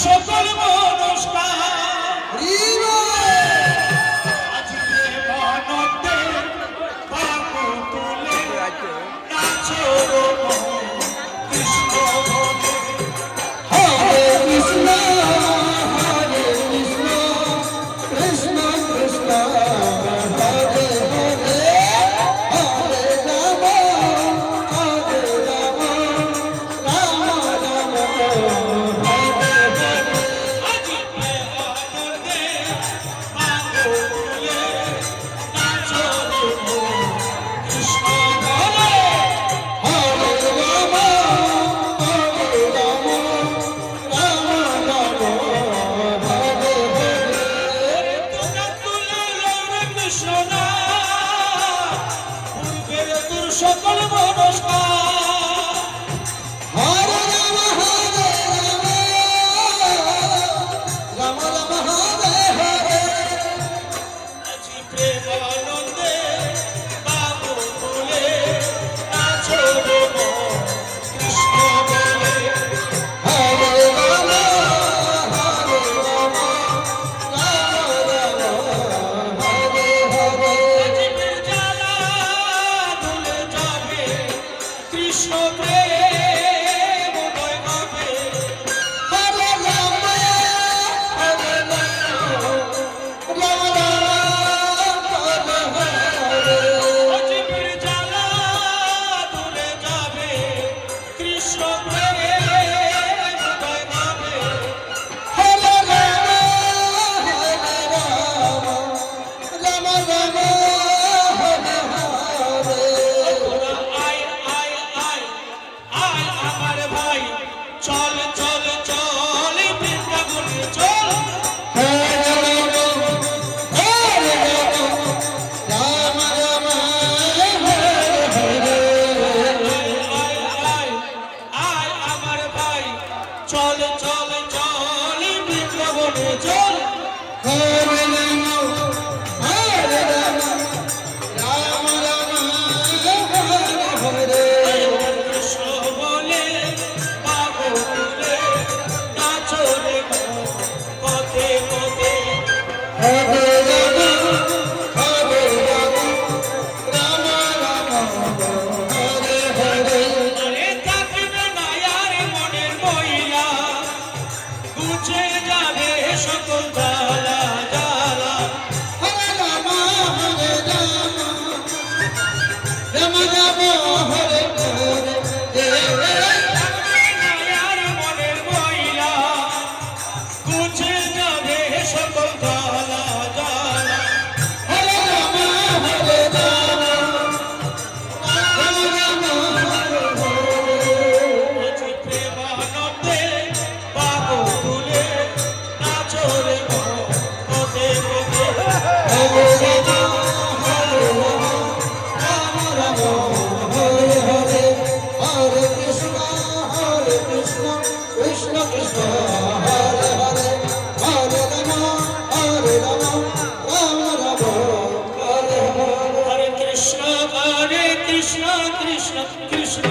সকল মনস্কার। সকল মনস্কার যাবে সকল জ্বালা কৃষ্ণ কৃষ্ণ কৃষ্ণ